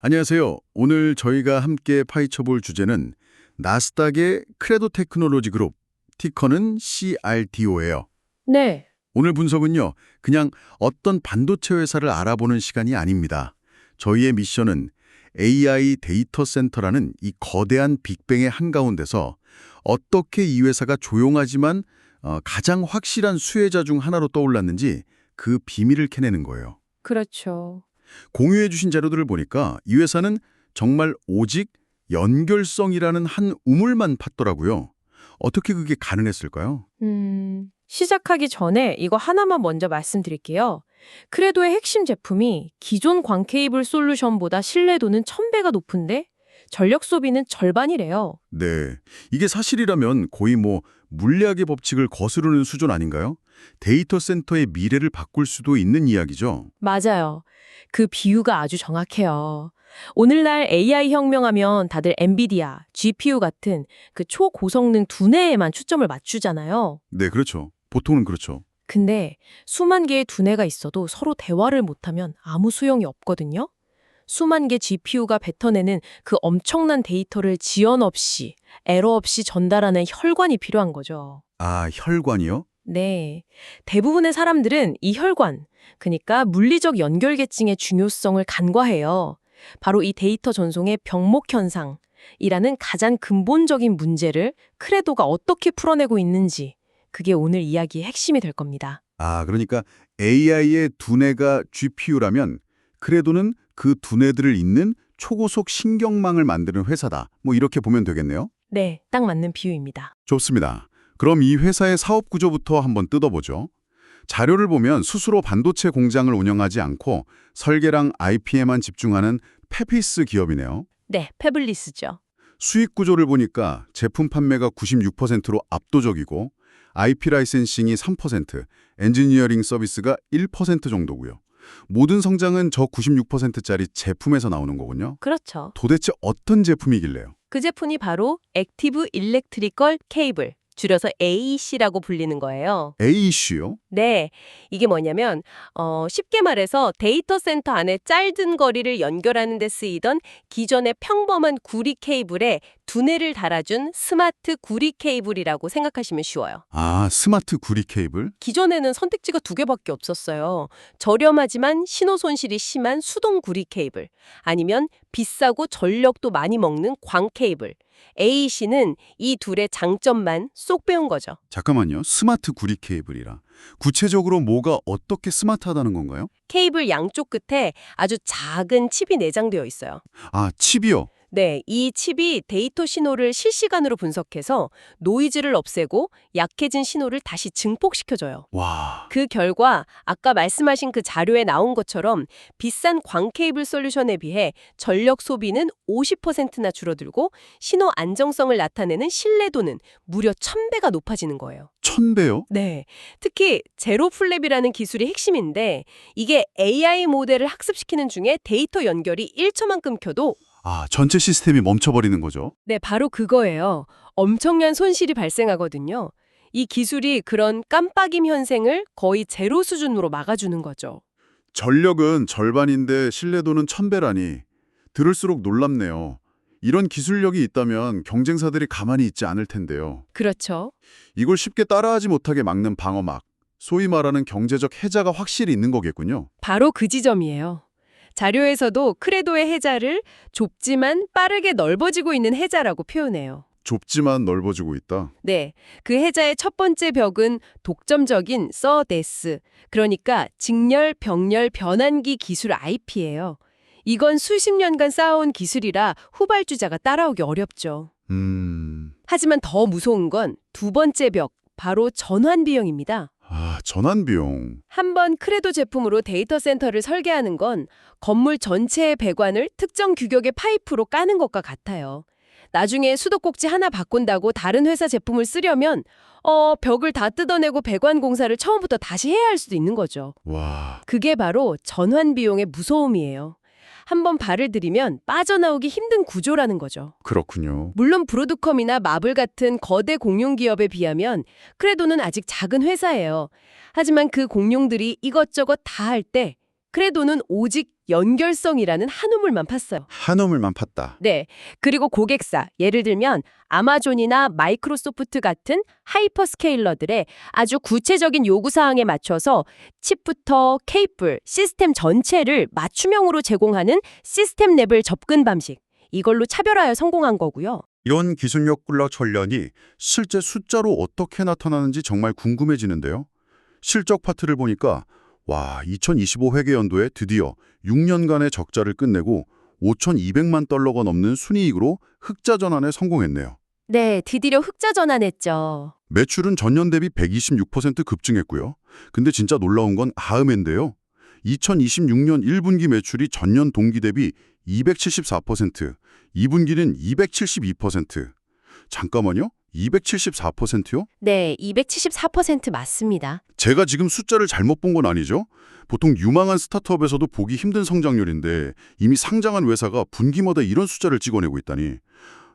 안녕하세요. 오늘 저희가 함께 파헤쳐 볼 주제는 나스닥의 크레도 테크놀로지 그룹, 티커는 CRDO예요. 네. 오늘 분석은요, 그냥 어떤 반도체 회사를 알아보는 시간이 아닙니다. 저희의 미션은 AI 데이터 센터라는 이 거대한 빅뱅의 한가운데서 어떻게 이 회사가 조용하지만 어, 가장 확실한 수혜자 중 하나로 떠올랐는지 그 비밀을 캐내는 거예요. 그렇죠. 공유해 주신 자료들을 보니까 이 회사는 정말 오직 연결성이라는 한 우물만 팠더라고요. 어떻게 그게 가능했을까요? 음, 시작하기 전에 이거 하나만 먼저 말씀드릴게요. 크레도의 핵심 제품이 기존 광 케이블 솔루션보다 신뢰도는 1000배가 높은데 전력 소비는 절반이래요. 네, 이게 사실이라면 거의 뭐 물리학의 법칙을 거스르는 수준 아닌가요? 데이터 센터의 미래를 바꿀 수도 있는 이야기죠. 맞아요. 그 비유가 아주 정확해요. 오늘날 AI 혁명하면 다들 엔비디아, GPU 같은 그 초고성능 두뇌에만 초점을 맞추잖아요. 네, 그렇죠. 보통은 그렇죠. 근데 수만 개의 두뇌가 있어도 서로 대화를 못하면 아무 소용이 없거든요. 수만 개 GPU가 뱉어내는 그 엄청난 데이터를 지연 없이, 에러 없이 전달하는 혈관이 필요한 거죠. 아, 혈관이요? 네. 대부분의 사람들은 이 혈관, 그러니까 물리적 연결계층의 중요성을 간과해요. 바로 이 데이터 전송의 병목 현상이라는 가장 근본적인 문제를 크레도가 어떻게 풀어내고 있는지 그게 오늘 이야기의 핵심이 될 겁니다. 아, 그러니까 AI의 두뇌가 GPU라면 크레도는 그 두뇌들을 잇는 초고속 신경망을 만드는 회사다. 뭐 이렇게 보면 되겠네요. 네, 딱 맞는 비유입니다. 좋습니다. 그럼 이 회사의 사업 구조부터 한번 뜯어보죠. 자료를 보면 스스로 반도체 공장을 운영하지 않고 설계랑 IP에만 집중하는 페피스 기업이네요. 네, 페블리스죠. 수익 구조를 보니까 제품 판매가 96%로 압도적이고 IP 라이센싱이 3%, 엔지니어링 서비스가 1% 정도고요. 모든 성장은 저 96%짜리 제품에서 나오는 거군요. 그렇죠. 도대체 어떤 제품이길래요? 그 제품이 바로 액티브 일렉트리컬 케이블, 줄여서 AEC라고 불리는 거예요. AEC요? 네, 이게 뭐냐면 어, 쉽게 말해서 데이터 센터 안에 짧은 거리를 연결하는 데 쓰이던 기존의 평범한 구리 케이블에 두뇌를 달아준 스마트 구리 케이블이라고 생각하시면 쉬워요. 아, 스마트 구리 케이블? 기존에는 선택지가 두 개밖에 없었어요. 저렴하지만 신호 손실이 심한 수동 구리 케이블, 아니면 비싸고 전력도 많이 먹는 광 케이블. AEC는 이 둘의 장점만 쏙 빼온 거죠. 잠깐만요. 스마트 구리 케이블이라. 구체적으로 뭐가 어떻게 스마트하다는 건가요? 케이블 양쪽 끝에 아주 작은 칩이 내장되어 있어요. 아, 칩이요. 네, 이 칩이 데이터 신호를 실시간으로 분석해서 노이즈를 없애고 약해진 신호를 다시 증폭시켜줘요. 와, 그 결과 아까 말씀하신 그 자료에 나온 것처럼 비싼 광 케이블 솔루션에 비해 전력 소비는 50%나 줄어들고 신호 안정성을 나타내는 신뢰도는 무려 1000배가 높아지는 거예요. 천배요? 네. 특히 제로 플랩이라는 기술이 핵심인데 이게 AI 모델을 학습시키는 중에 데이터 연결이 1초만 끊겨도 아, 전체 시스템이 멈춰버리는 거죠. 네, 바로 그거예요. 엄청난 손실이 발생하거든요. 이 기술이 그런 깜빡임 현생을 거의 제로 수준으로 막아주는 거죠. 전력은 절반인데 신뢰도는 천배라니. 들을수록 놀랍네요. 이런 기술력이 있다면 경쟁사들이 가만히 있지 않을 텐데요. 그렇죠. 이걸 쉽게 따라하지 못하게 막는 방어막, 소위 말하는 경제적 해자가 확실히 있는 거겠군요. 바로 그 지점이에요. 자료에서도 크레도의 해자를 좁지만 빠르게 넓어지고 있는 해자라고 표현해요. 좁지만 넓어지고 있다. 네, 그 해자의 첫 번째 벽은 독점적인 서데스, 그러니까 직렬, 병렬, 변환기 기술 IP예요. 이건 수십 년간 쌓아온 기술이라 후발주자가 따라오기 어렵죠. 음... 하지만 더 무서운 건 두 번째 벽, 바로 전환 비용입니다. 아, 전환 비용. 한 번 크레도 제품으로 데이터 센터를 설계하는 건 건물 전체의 배관을 특정 규격의 파이프로 까는 것과 같아요. 나중에 수도꼭지 하나 바꾼다고 다른 회사 제품을 쓰려면 어, 벽을 다 뜯어내고 배관 공사를 처음부터 다시 해야 할 수도 있는 거죠. 와, 그게 바로 전환 비용의 무서움이에요. 한번 발을 들이면 빠져나오기 힘든 구조라는 거죠. 그렇군요. 물론 브로드컴이나 마블 같은 거대 공룡 기업에 비하면 크레도는 아직 작은 회사예요. 하지만 그 공룡들이 이것저것 다 할 때 크레도는 오직 연결성이라는 한 우물만 팠어요. 한 우물만 팠다. 네. 그리고 고객사, 예를 들면 아마존이나 마이크로소프트 같은 하이퍼스케일러들의 아주 구체적인 요구사항에 맞춰서 칩부터 케이블, 시스템 전체를 맞춤형으로 제공하는 시스템 레벨 접근 방식. 이걸로 차별하여 성공한 거고요. 이런 기술력 굴러 전련이 실제 숫자로 어떻게 나타나는지 정말 궁금해지는데요. 실적 파트를 보니까 와, 2025 회계연도에 드디어 6년간의 적자를 끝내고 5,200만 달러가 넘는 순이익으로 흑자 전환에 성공했네요. 네, 드디어 흑자 전환했죠. 매출은 전년 대비 126% 급증했고요. 근데 진짜 놀라운 건 아음인데요. 2026년 1분기 매출이 전년 동기 대비 274%, 2분기는 272%. 잠깐만요. 274%요? 네, 274% 맞습니다. 제가 지금 숫자를 잘못 본 건 아니죠? 보통 유망한 스타트업에서도 보기 힘든 성장률인데 이미 상장한 회사가 분기마다 이런 숫자를 찍어내고 있다니.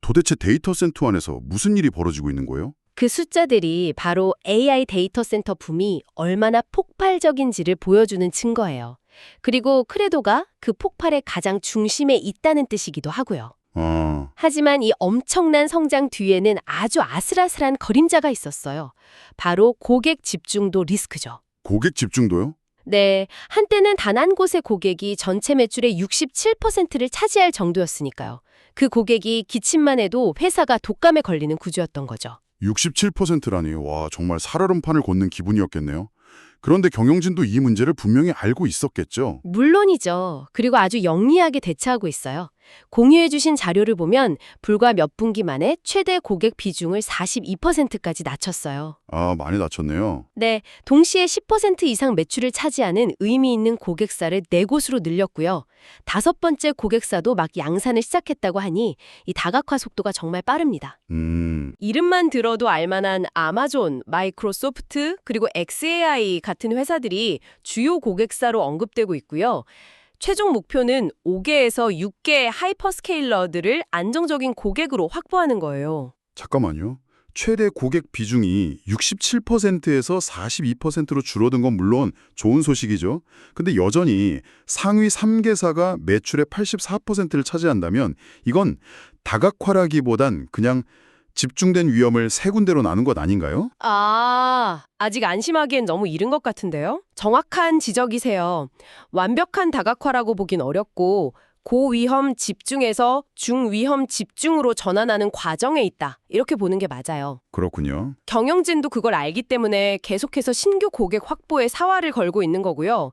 도대체 데이터 센터 안에서 무슨 일이 벌어지고 있는 거예요? 그 숫자들이 바로 AI 데이터 센터 붐이 얼마나 폭발적인지를 보여주는 증거예요. 그리고 크레도가 그 폭발의 가장 중심에 있다는 뜻이기도 하고요. 아, 하지만 이 엄청난 성장 뒤에는 아주 아슬아슬한 그림자가 있었어요. 바로 고객 집중도 리스크죠. 고객 집중도요? 네, 한때는 단 한 곳의 고객이 전체 매출의 67%를 차지할 정도였으니까요. 그 고객이 기침만 해도 회사가 독감에 걸리는 구조였던 거죠. 67%라니 와 정말 살얼음판을 걷는 기분이었겠네요. 그런데 경영진도 이 문제를 분명히 알고 있었겠죠. 물론이죠. 그리고 아주 영리하게 대처하고 있어요. 공유해주신 자료를 보면 불과 몇 분기 만에 최대 고객 비중을 42%까지 낮췄어요. 아 많이 낮췄네요. 네, 동시에 10% 이상 매출을 차지하는 의미 있는 고객사를 네 곳으로 늘렸고요. 다섯 번째 고객사도 막 양산을 시작했다고 하니 이 다각화 속도가 정말 빠릅니다. 음 이름만 들어도 알만한 아마존, 마이크로소프트, 그리고 XAI 같은 회사들이 주요 고객사로 언급되고 있고요. 최종 목표는 5개에서 6개의 하이퍼스케일러들을 안정적인 고객으로 확보하는 거예요. 잠깐만요. 최대 고객 비중이 67%에서 42%로 줄어든 건 물론 좋은 소식이죠. 근데 여전히 상위 3개사가 매출의 84%를 차지한다면 이건 다각화라기보단 그냥 집중된 위험을 세 군데로 나눈 것 아닌가요? 아, 아직 안심하기엔 너무 이른 것 같은데요? 정확한 지적이세요. 완벽한 다각화라고 보긴 어렵고 고위험 집중에서 중위험 집중으로 전환하는 과정에 있다. 이렇게 보는 게 맞아요. 그렇군요. 경영진도 그걸 알기 때문에 계속해서 신규 고객 확보에 사활을 걸고 있는 거고요.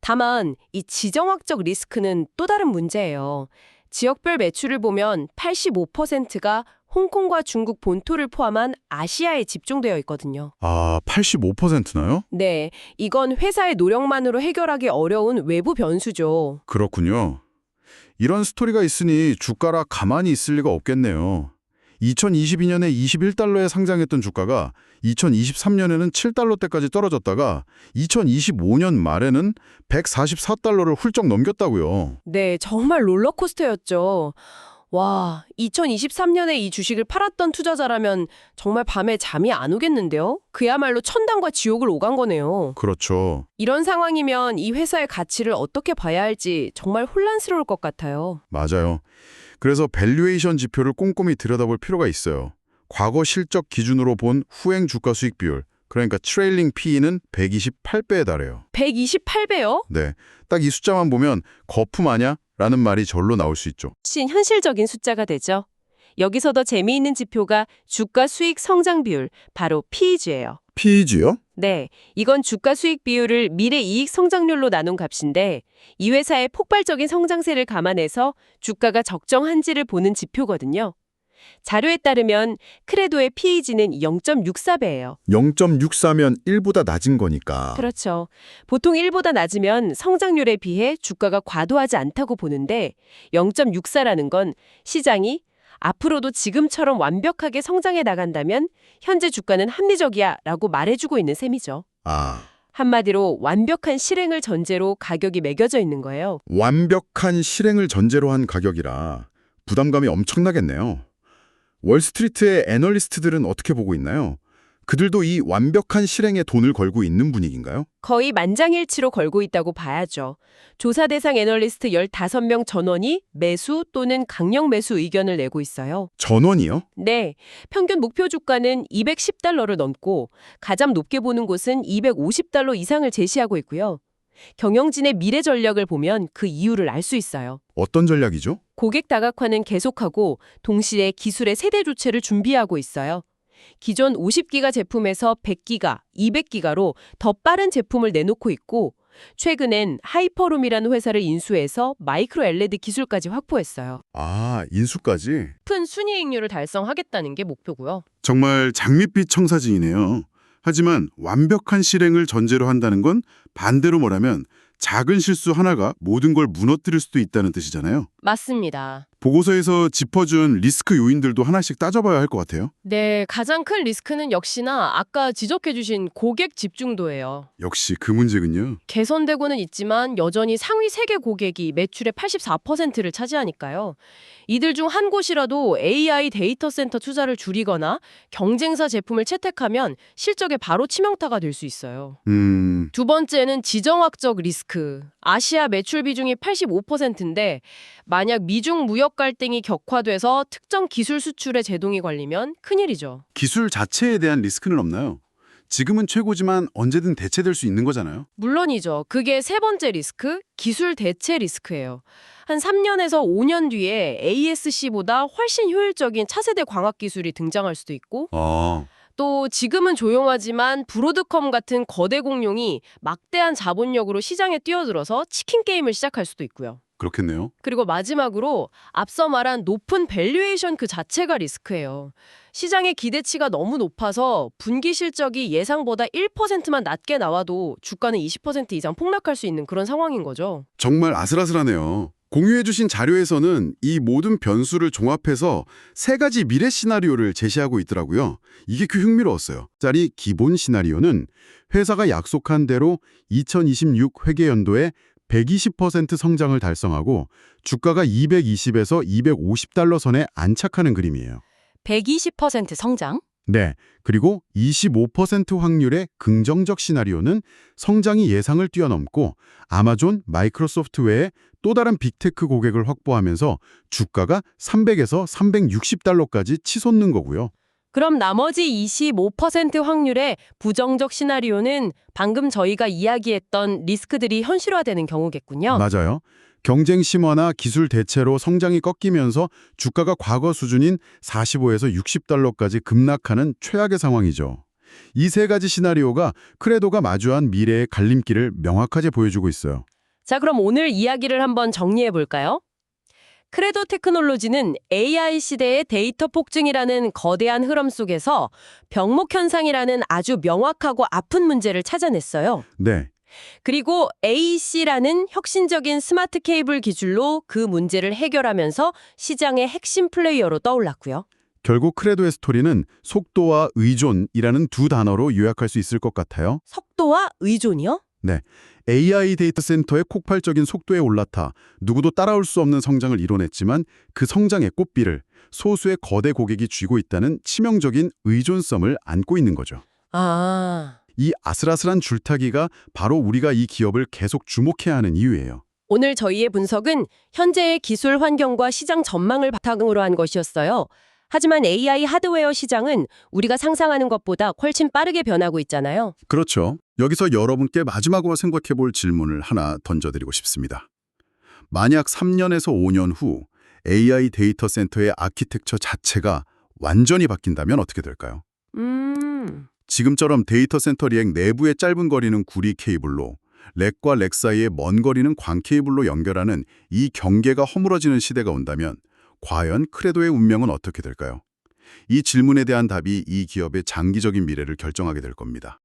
다만 이 지정학적 리스크는 또 다른 문제예요. 지역별 매출을 보면 85%가 홍콩과 중국 본토를 포함한 아시아에 집중되어 있거든요. 아, 85%나요? 네, 이건 회사의 노력만으로 해결하기 어려운 외부 변수죠. 그렇군요. 이런 스토리가 있으니 주가라 가만히 있을 리가 없겠네요. 2022년에 21달러에 상장했던 주가가 2023년에는 7달러대까지 떨어졌다가 2025년 말에는 144달러를 훌쩍 넘겼다고요. 네, 정말 롤러코스터였죠. 와, 2023년에 이 주식을 팔았던 투자자라면 정말 밤에 잠이 안 오겠는데요? 그야말로 천당과 지옥을 오간 거네요. 그렇죠. 이런 상황이면 이 회사의 가치를 어떻게 봐야 할지 정말 혼란스러울 것 같아요. 맞아요. 그래서 밸류에이션 지표를 꼼꼼히 들여다볼 필요가 있어요. 과거 실적 기준으로 본 후행 주가 수익 비율, 그러니까 트레일링 PE는 128배에 달해요. 128배요? 네, 딱 이 숫자만 보면 거품 아냐? 라는 말이 절로 나올 수 있죠. 훨씬 현실적인 숫자가 되죠. 여기서 더 재미있는 지표가 주가 수익 성장 비율, 바로 PEG예요. PEG요? 네, 이건 주가 수익 비율을 미래 이익 성장률로 나눈 값인데 이 회사의 폭발적인 성장세를 감안해서 주가가 적정한지를 보는 지표거든요. 자료에 따르면 크레도의 PEG는 0.64배예요. 0.64면 1보다 낮은 거니까. 그렇죠. 보통 1보다 낮으면 성장률에 비해 주가가 과도하지 않다고 보는데 0.64라는 건 시장이 앞으로도 지금처럼 완벽하게 성장해 나간다면 현재 주가는 합리적이야 라고 말해주고 있는 셈이죠. 아, 한마디로 완벽한 실행을 전제로 가격이 매겨져 있는 거예요. 완벽한 실행을 전제로 한 가격이라 부담감이 엄청나겠네요. 월스트리트의 애널리스트들은 어떻게 보고 있나요? 그들도 이 완벽한 실행에 돈을 걸고 있는 분위기인가요? 거의 만장일치로 걸고 있다고 봐야죠. 조사 대상 애널리스트 15명 전원이 매수 또는 강력 매수 의견을 내고 있어요. 전원이요? 네, 평균 목표 주가는 210달러를 넘고 가장 높게 보는 곳은 250달러 이상을 제시하고 있고요. 경영진의 미래 전략을 보면 그 이유를 알 수 있어요. 어떤 전략이죠? 고객 다각화는 계속하고 동시에 기술의 세대 교체를 준비하고 있어요. 기존 50기가 제품에서 100기가, 200기가로 더 빠른 제품을 내놓고 있고 최근엔 하이퍼룸이라는 회사를 인수해서 마이크로 LED 기술까지 확보했어요. 아, 인수까지? 높은 순이익률을 달성하겠다는 게 목표고요. 정말 장밋빛 청사진이네요. 하지만 완벽한 실행을 전제로 한다는 건 반대로 말하면 작은 실수 하나가 모든 걸 무너뜨릴 수도 있다는 뜻이잖아요. 맞습니다. 보고서에서 짚어준 리스크 요인들도 하나씩 따져봐야 할 것 같아요. 네, 가장 큰 리스크는 역시나 아까 지적해주신 고객 집중도예요. 역시 그 문제군요. 개선되고는 있지만 여전히 상위 3개 고객이 매출의 84%를 차지하니까요. 이들 중 한 곳이라도 AI 데이터 센터 투자를 줄이거나 경쟁사 제품을 채택하면 실적에 바로 치명타가 될 수 있어요. 음, 두 번째는 지정학적 리스크. 아시아 매출 비중이 85%인데 만약 미중 무역 갈등이 격화돼서 특정 기술 수출에 제동이 걸리면 큰일이죠. 기술 자체에 대한 리스크는 없나요? 지금은 최고지만 언제든 대체될 수 있는 거잖아요. 물론이죠. 그게 세 번째 리스크, 기술 대체 리스크예요. 한 3년에서 5년 뒤에 ASC보다 훨씬 효율적인 차세대 광학 기술이 등장할 수도 있고 아, 또 지금은 조용하지만 브로드컴 같은 거대 공룡이 막대한 자본력으로 시장에 뛰어들어서 치킨 게임을 시작할 수도 있고요. 그렇겠네요. 그리고 마지막으로 앞서 말한 높은 밸류에이션 그 자체가 리스크예요. 시장의 기대치가 너무 높아서 분기 실적이 예상보다 1%만 낮게 나와도 주가는 20% 이상 폭락할 수 있는 그런 상황인 거죠. 정말 아슬아슬하네요. 공유해주신 자료에서는 이 모든 변수를 종합해서 세 가지 미래 시나리오를 제시하고 있더라고요. 이게 그 흥미로웠어요. 짜리 기본 시나리오는 회사가 약속한 대로 2026 회계연도에 120% 성장을 달성하고 주가가 220에서 250달러 선에 안착하는 그림이에요. 120% 성장? 네. 그리고 25% 확률의 긍정적 시나리오는 성장이 예상을 뛰어넘고 아마존, 마이크로소프트 외에 또 다른 빅테크 고객을 확보하면서 주가가 300에서 360달러까지 치솟는 거고요. 그럼 나머지 25% 확률의 부정적 시나리오는 방금 저희가 이야기했던 리스크들이 현실화되는 경우겠군요. 맞아요. 경쟁 심화나 기술 대체로 성장이 꺾이면서 주가가 과거 수준인 45에서 60달러까지 급락하는 최악의 상황이죠. 이 세 가지 시나리오가 크레도가 마주한 미래의 갈림길을 명확하게 보여주고 있어요. 자, 그럼 오늘 이야기를 한번 정리해 볼까요? 크레도 테크놀로지는 AI 시대의 데이터 폭증이라는 거대한 흐름 속에서 병목 현상이라는 아주 명확하고 아픈 문제를 찾아냈어요. 네. 그리고 AEC라는 혁신적인 스마트 케이블 기술로 그 문제를 해결하면서 시장의 핵심 플레이어로 떠올랐고요. 결국 크레도의 스토리는 속도와 의존이라는 두 단어로 요약할 수 있을 것 같아요. 속도와 의존이요? AI 데이터 센터의 폭발적인 속도에 올라타 누구도 따라올 수 없는 성장을 이뤄냈지만 그 성장의 꽃비를 소수의 거대 고객이 쥐고 있다는 치명적인 의존성을 안고 있는 거죠. 아... 이 아슬아슬한 줄타기가 바로 우리가 이 기업을 계속 주목해야 하는 이유예요. 오늘 저희의 분석은 현재의 기술 환경과 시장 전망을 바탕으로 한 것이었어요. 하지만 AI 하드웨어 시장은 우리가 상상하는 것보다 훨씬 빠르게 변하고 있잖아요. 그렇죠. 여기서 여러분께 마지막으로 생각해 볼 질문을 하나 던져드리고 싶습니다. 만약 3년에서 5년 후 AI 데이터 센터의 아키텍처 자체가 완전히 바뀐다면 어떻게 될까요? 음... 지금처럼 데이터 센터 리액 내부의 짧은 거리는 구리 케이블로 렉과 렉 사이의 먼 거리는 광 케이블로 연결하는 이 경계가 허물어지는 시대가 온다면 과연 크레도의 운명은 어떻게 될까요? 이 질문에 대한 답이 이 기업의 장기적인 미래를 결정하게 될 겁니다.